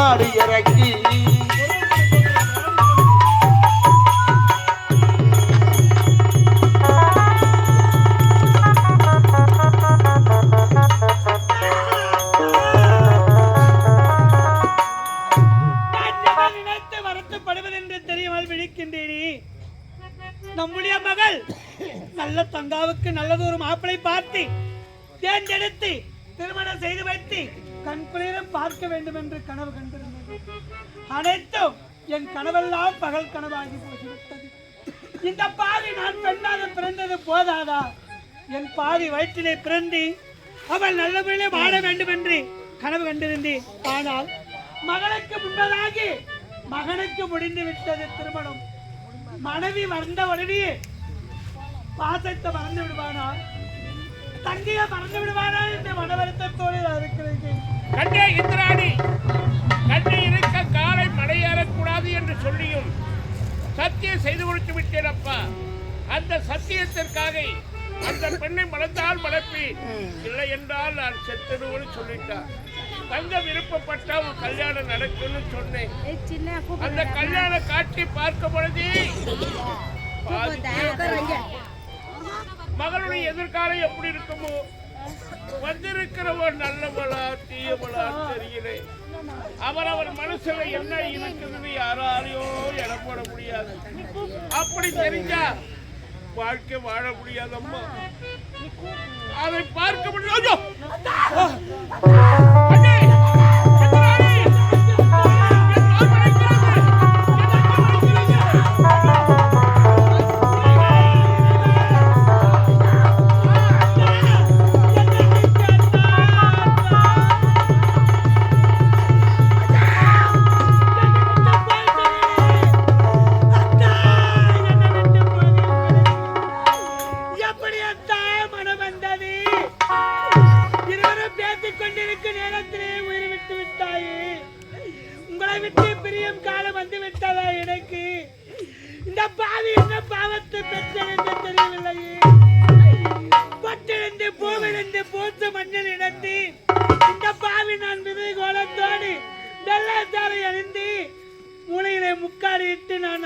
மாடு இறக்கி. தெரியாமல் நம்முடைய மகள் நல்ல தங்காவுக்கு ஒரு மாப்பிளை பார்த்து தேர்ந்தெடுத்து திருமணம் செய்து வைத்து கண்குளிர பார்க்க வேண்டும் என்று கனவு கண்டிருந்தது. அனைத்தும் என் கனவெல்லாம் பகல் கனவாகி போய்விட்டது. இந்த பாதி நான் பெண்ணாக பிறந்தது போதாதா? என் பாதி வயிற்றிலே பிறந்து அவள் நல்லபடியே வாழ வேண்டும் என்று கனவு கண்டிருந்தேன். ஆனால் மகளுக்கு முன்னதாகி மகனுக்கு முடிந்து விட்டது திருமணம். மனைவி வந்த உடனே பாசத்தை மறந்து விடுவானா? தங்கையை மறந்து விடுவானா என்ற மன வருத்தத்தோடு நான் இருக்கிறேன்? கண்ணே இந்திராணி கண்ணே இருக்க காலை மலையேறக்கூடாது என்று சொல்லியும் சத்தியம் செய்து கொடுத்து விட்டேன் அப்பா. அந்த சத்தியத்திற்காக அந்த பெண்ணை மறந்தால் மறப்பி இல்லை என்றால் நான் செத்துடுவோன்னு சொல்லிட்டார் தங்க விருப்பப்பட்டா உன் கல்யாணம் நடக்கும்னு சொன்னேன். அந்த கல்யாண காட்சி பார்க்க பொழுது பாதிக்கு மகளுடைய எதிர்காலம் எப்படி இருக்குமோ? வந்திருக்கிறவன் நல்லவளா தீயவளா தெரியல. அவர் மனசுல என்ன இருக்குதுன்னு யாராலையும் இடம் போட முடியாது. அப்படி தெரிஞ்சா வாழ்க்கை வாழ முடியாதம்மா. அதை பார்க்க முடியாது.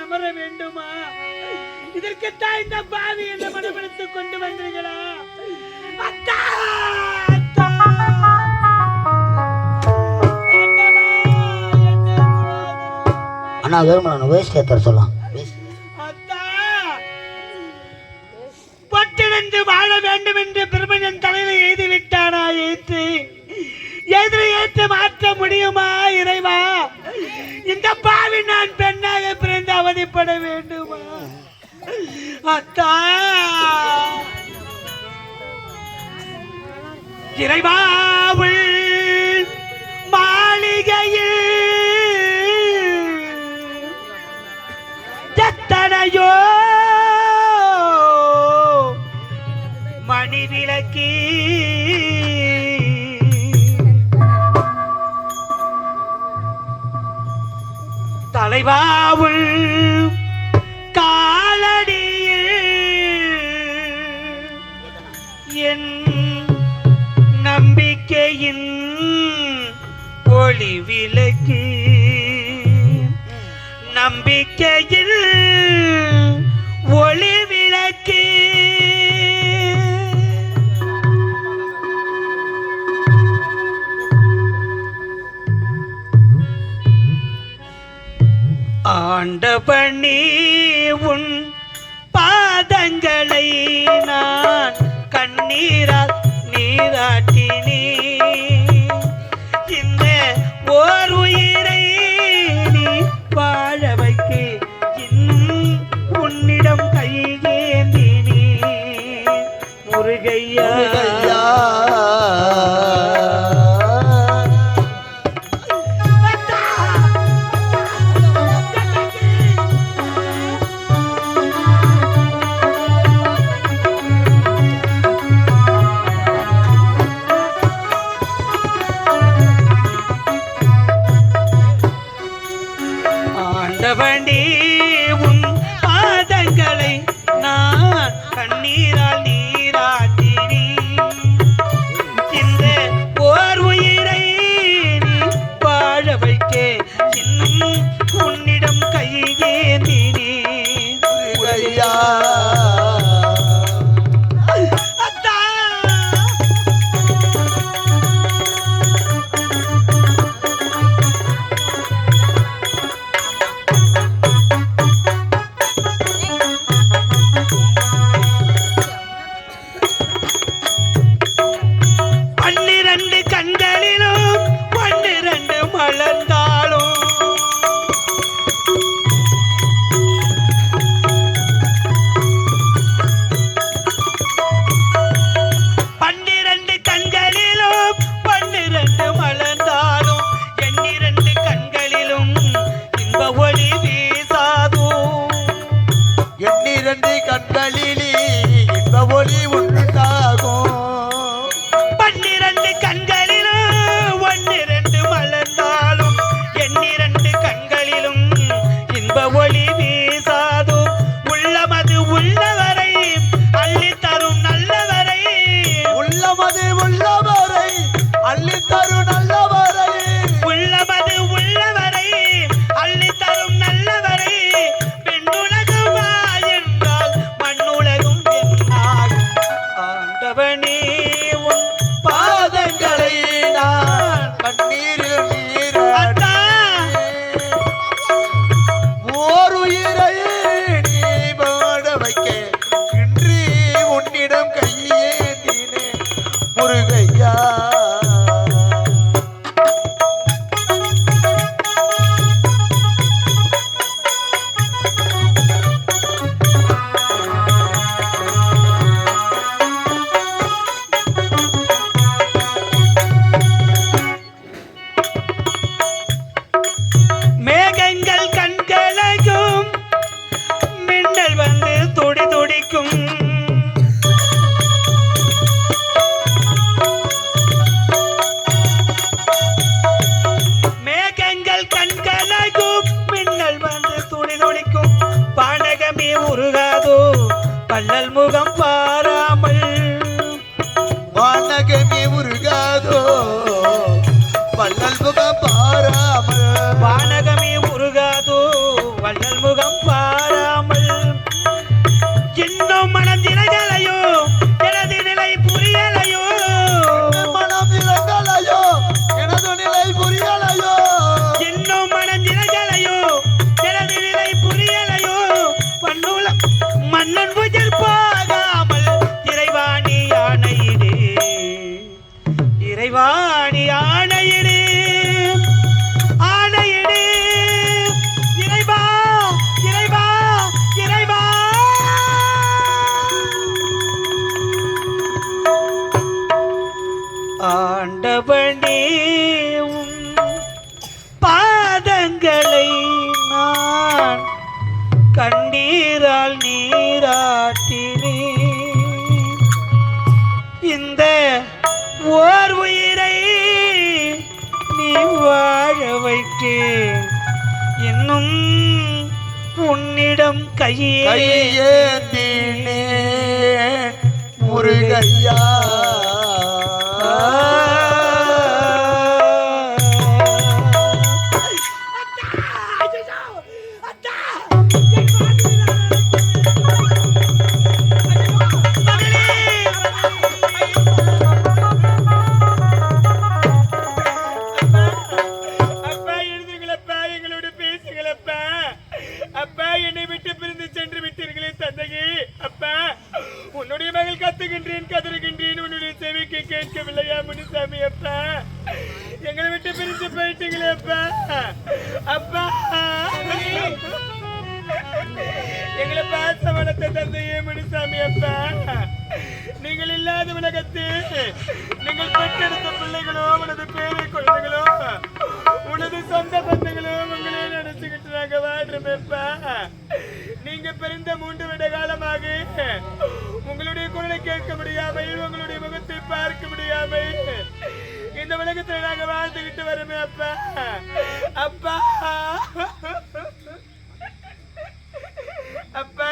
அமர வேண்டுமா இதற்குத்தான் இந்த பாவி என்ன மனப்படுத்திக் கொண்டு வந்தீர்களா அத்தா! அத்தா! ஆண்டவா, வயசு சுவாதீனம். அண்ணா வேஸ்ட் சொல்லலாம் இறைவாவுள் மாளிகையில் எத்தனையோ மணி விளக்கி தலைவாவுள் இருக்கையில் ஒளி விளக்கு. ஆண்டபணி உன் பாதங்களை நான் பார்த்தபடி உன் பாதங்களை நான் கண்ணீரா இறைவாணியா? કહીએ. நாங்க நீங்க பிறந்த மூன்று வருட காலமாக உங்களுடைய குரலை கேட்க முடியாமல் உங்களுடைய முகத்தை பார்க்க முடியாமல் இந்த உலகத்துல நாங்க வாழ்ந்துகிட்டு வரோமே அப்பா. அப்பா. அப்பா.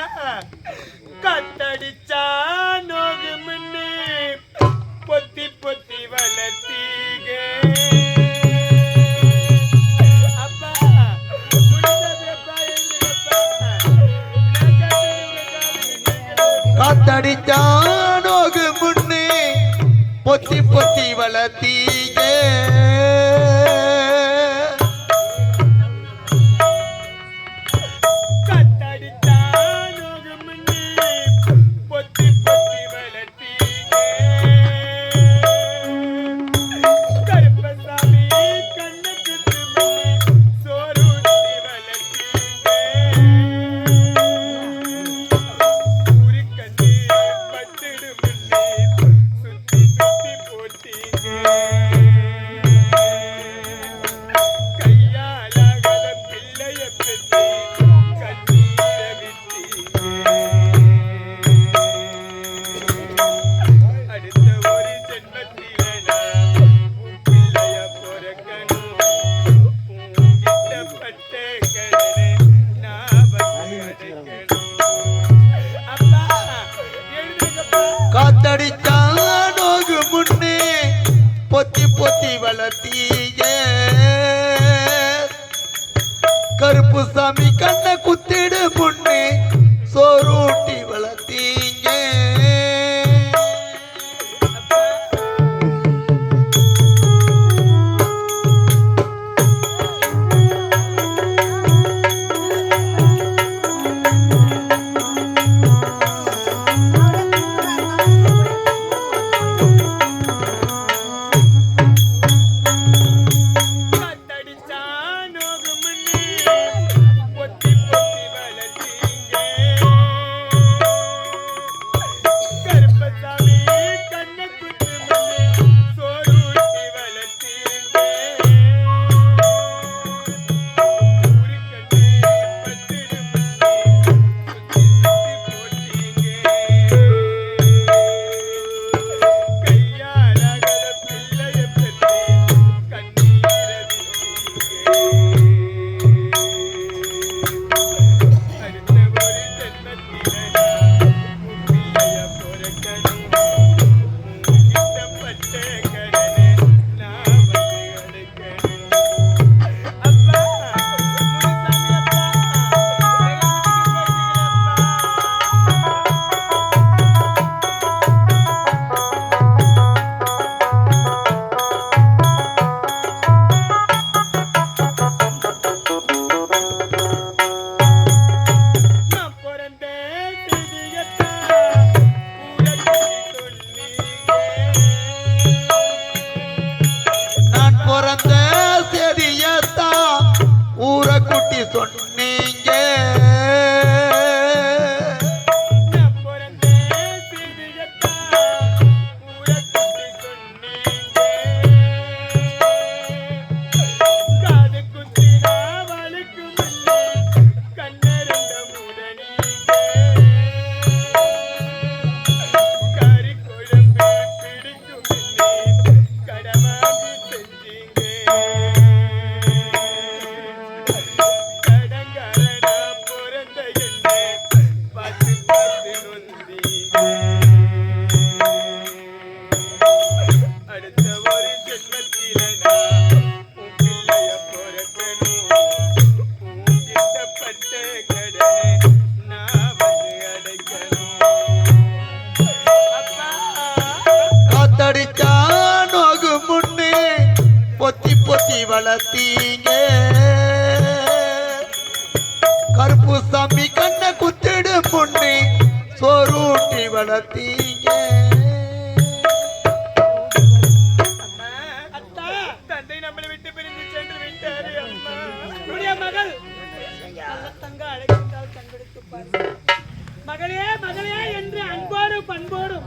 மகளே மகளே என்று அன்போடு பண்போடும்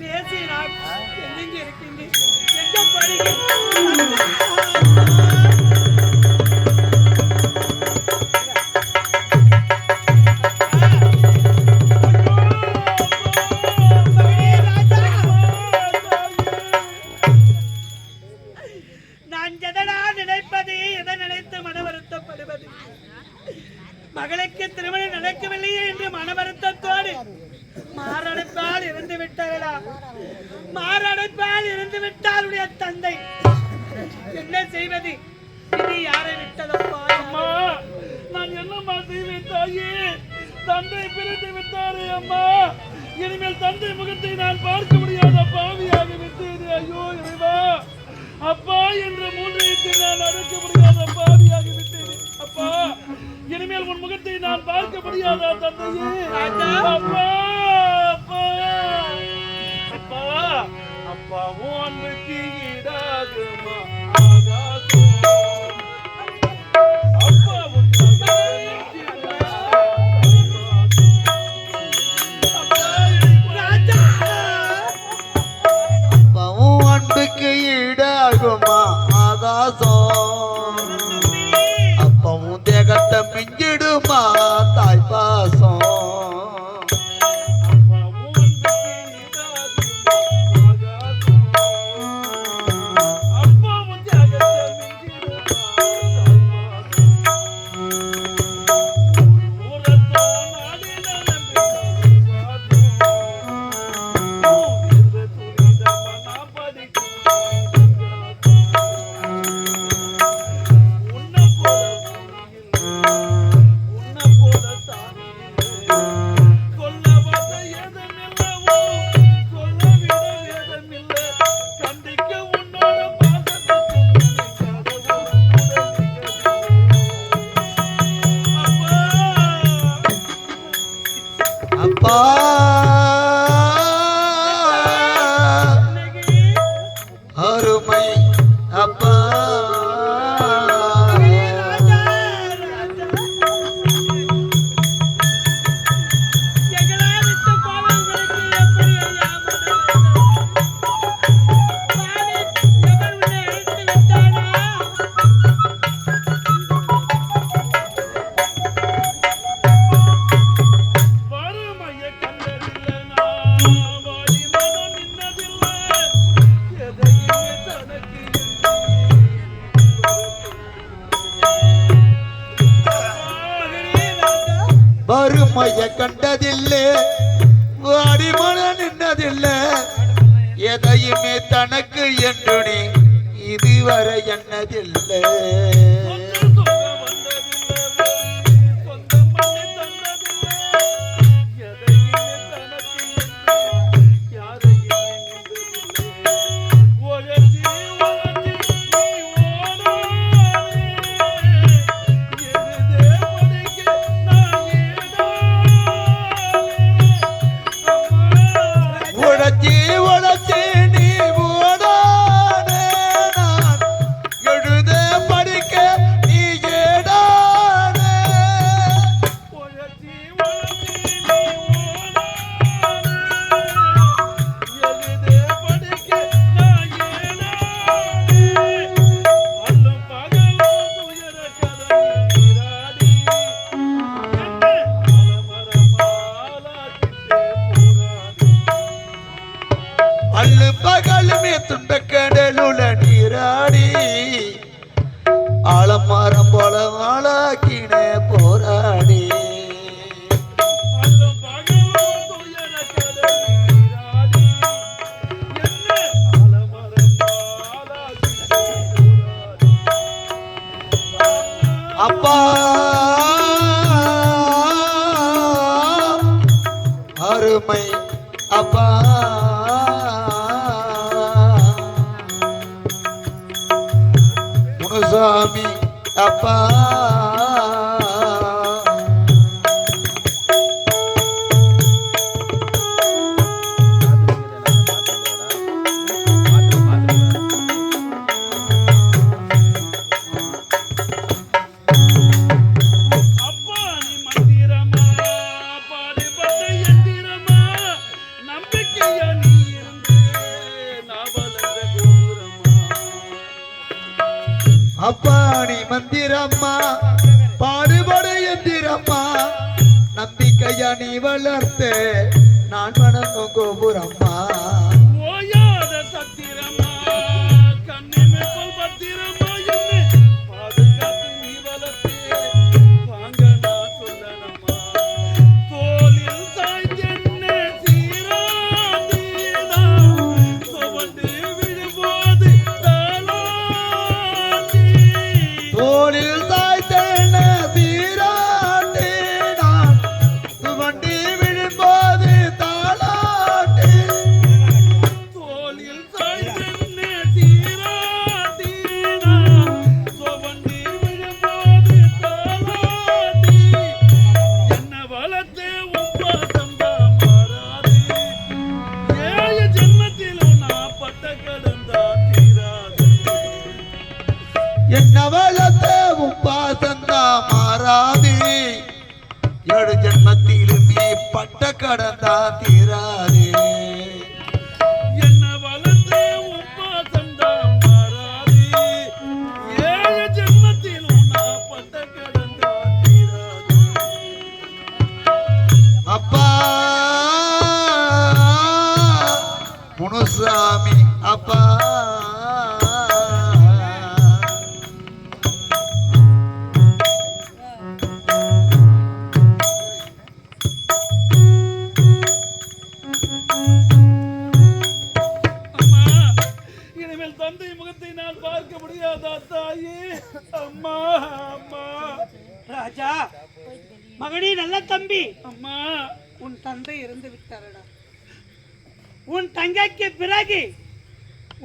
பேசினார். எங்க இருக்கின்றி எங்க போறீங்க என்னை பிரித்து விட்டாரே அம்மா. இனிமேல் தந்தை முகத்தை நான் பார்க்க முடியாத பாவியாக விட்டேன். ஐயோ இறைவா. அப்பா என்ற மூன்றையத்தை நான் அடக்க முடியாத பாவியாக விட்டேன். அப்பா இனிமேல் உன் முகத்தை நான் பார்க்க முடியாத தந்தையே? அப்பா அப்பா. அப்பா அப்பா உன்னுக்கு ஈடாகுமா? ஆகாசம் அப்பாவுக்கு ぞ。வர என்னதில்லை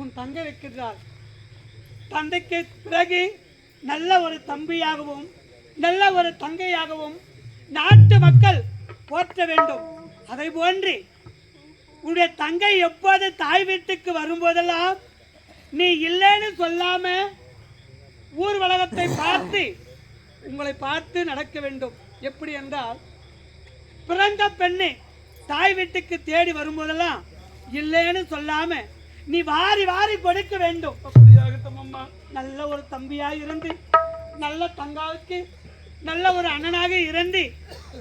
உன் தங்க வைக்கிறார் தந்தைக்கு பிறகு நல்ல ஒரு தம்பியாகவும் நல்ல ஒரு தங்கையாகவும் நாட்டு மக்கள் போற்ற வேண்டும். அதை போன்று உன்னுடைய தங்கை எப்போது தாய் வீட்டுக்கு வரும்போதெல்லாம் நீ இல்லைன்னு சொல்லாம ஊர்வலகத்தை பார்த்து உங்களை பார்த்து நடக்க வேண்டும். எப்படி என்றால் பிறந்த பெண்ணை தாய் வீட்டுக்கு தேடி வரும்போதெல்லாம் இல்லைன்னு சொல்லாமல் நீ வாரி வாரி கொடுக்க வேண்டும். அப்படியாகட்டும் அம்மா. நல்ல ஒரு தம்பியாக இருந்து நல்ல தங்காவுக்கு நல்ல ஒரு அண்ணனாக இருந்து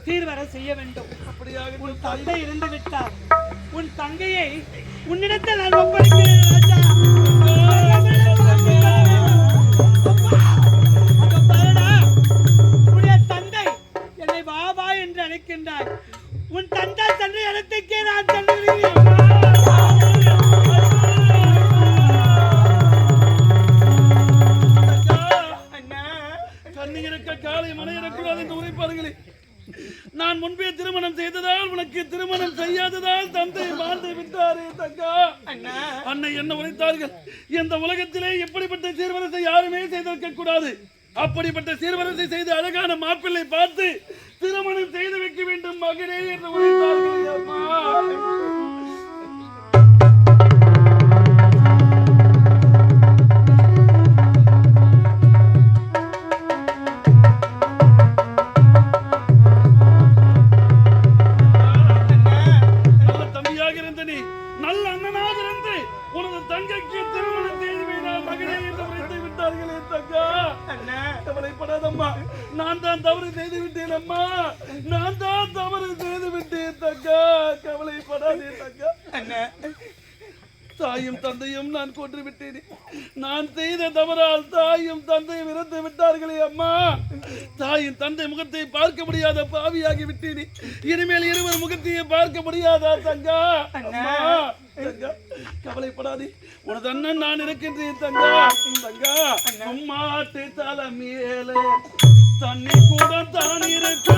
தீர்வர செய்ய வேண்டும். அப்படியாக உன் தந்தை இருந்து விட்டார் உன் தங்கையை உன்னிடத்தில் நான் ஒப்படைக்கிறேன் முடியாதா தங்கா? கவலைப்படாதே. உனது அண்ணன் நான் இருக்கின்றேன் தங்கா. தங்கா மாட்டு தலை மேலே தண்ணி கூட தான் இருக்கு.